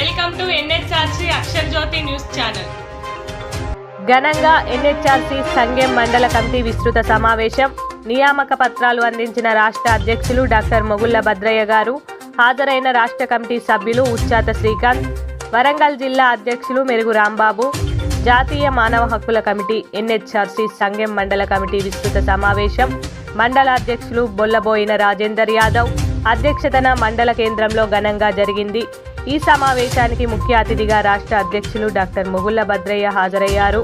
Akshar Jyothi news channel. ఘనంగా NHRC సంఘం మండల కమిటీ విస్తృత సమావేశం నియామక పత్రాలు అందించిన రాష్ట్ర అధ్యక్షులు డాక్టర్ మొగుళ్ళ భద్రయ్య గారు హాజరైన రాష్ట్ర కమిటీ సభ్యులు ఉచ్చాత శ్రీకాంత్ వరంగల్ జిల్లా అధ్యక్షులు మెరుగు రాంబాబు జాతీయ మానవ హక్కుల కమిటీ ఎన్హెచ్ఆర్సీ సంఘం మండల కమిటీ విస్తృత సమావేశం మండల అధ్యక్షులు బొల్లబోయిన రాజేందర్ యాదవ్ అధ్యక్షతన మండల కేంద్రంలో ఘనంగా జరిగింది. ఈ సమావేశానికి ముఖ్య అతిథిగా రాష్ట్ర అధ్యక్షులు డాక్టర్ ముగుళ్ళ భద్రయ్య హాజరయ్యారు.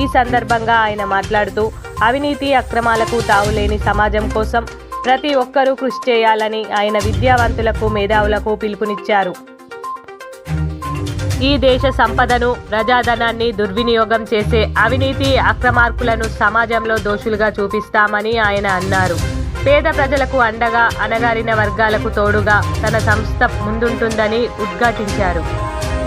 ఈ సందర్భంగా ఆయన మాట్లాడుతూ అవినీతి అక్రమాలకు తావులేని సమాజం కోసం ప్రతి ఒక్కరూ కృషి చేయాలని ఆయన విద్యావంతులకు మేధావులకు పిలుపునిచ్చారు. ఈ దేశ సంపదను ప్రజాధనాన్ని దుర్వినియోగం చేసే అవినీతి అక్రమార్కులను సమాజంలో దోషులుగా చూపిస్తామని ఆయన అన్నారు. పేద ప్రజలకు అండగా అణగారిన వర్గాలకు తోడుగా తన సంస్థ ముందుంటుందని ఉద్ఘాటించారు.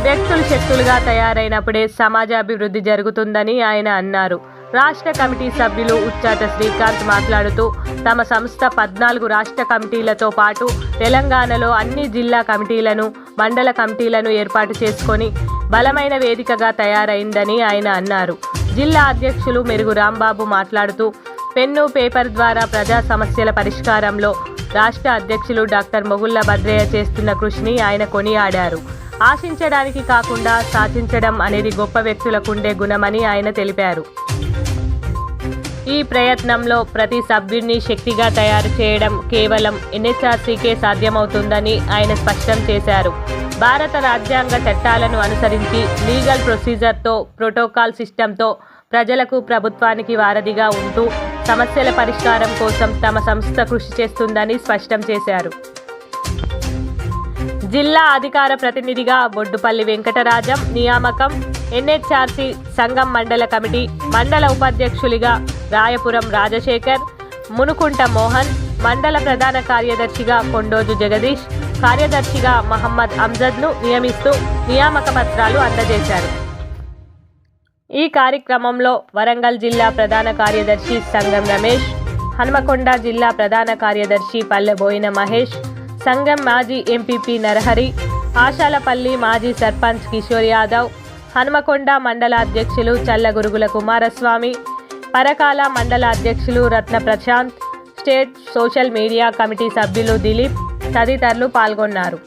వ్యక్తులు శక్తులుగా తయారైనప్పుడే సమాజ అభివృద్ధి జరుగుతుందని ఆయన అన్నారు. రాష్ట్ర కమిటీ సభ్యులు ఉచ్చాట శ్రీకాంత్ మాట్లాడుతూ తమ సంస్థ పద్నాలుగు రాష్ట్ర కమిటీలతో పాటు తెలంగాణలో అన్ని జిల్లా కమిటీలను మండల కమిటీలను ఏర్పాటు చేసుకొని బలమైన వేదికగా తయారైందని ఆయన అన్నారు. జిల్లా అధ్యక్షులు మెరుగు రాంబాబు మాట్లాడుతూ పెన్ను పేపర్ ద్వారా ప్రజా సమస్యల పరిష్కారంలో రాష్ట్ర అధ్యక్షులు డాక్టర్ మొగుళ్ళ భద్రయ్య చేస్తున్న కృషిని ఆయన కొనియాడారు. ఆశించడానికి కాకుండా సాధించడం అనేది గొప్ప వ్యక్తులకుండే గుణమని ఆయన తెలిపారు. ఈ ప్రయత్నంలో ప్రతి సభ్యుడిని శక్తిగా తయారు చేయడం కేవలం ఎన్హెచ్ఆర్సీకే సాధ్యమవుతుందని ఆయన స్పష్టం చేశారు. భారత రాజ్యాంగ చట్టాలను అనుసరించి లీగల్ ప్రొసీజర్తో ప్రోటోకాల్ సిస్టంతో ప్రజలకు ప్రభుత్వానికి వారధిగా ఉంటూ సమస్యల పరిష్కారం కోసం తమ సంస్థ కృషి చేస్తుందని స్పష్టం చేశారు. జిల్లా అధికార ప్రతినిధిగా బొడ్డుపల్లి వెంకటరాజం నియామకం ఎన్హెచ్ఆర్సీ సంఘం మండల కమిటీ మండల ఉపాధ్యక్షులుగా రాయపురం రాజశేఖర్ మునుకుంట మోహన్ మండల ప్రధాన కార్యదర్శిగా కొండోజు జగదీష్ కార్యదర్శిగా మహమ్మద్ అమ్జద్ను నియమిస్తూ నియామక పత్రాలు అందజేశారు. ఈ కార్యక్రమంలో వరంగల్ జిల్లా ప్రధాన కార్యదర్శి సంగం రమేష్ హన్మకొండ జిల్లా ప్రధాన కార్యదర్శి పల్లెబోయిన మహేష్ సంఘం మాజీ ఎంపీపీ నరహరి ఆశాలపల్లి మాజీ సర్పంచ్ కిషోర్ యాదవ్ హనుమకొండ మండల అధ్యక్షులు చల్లగురుగుల కుమారస్వామి పరకాల మండల అధ్యక్షులు Ratna Prashanth state social media committee సభ్యులు దిలీప్ తదితరులు పాల్గొన్నారు.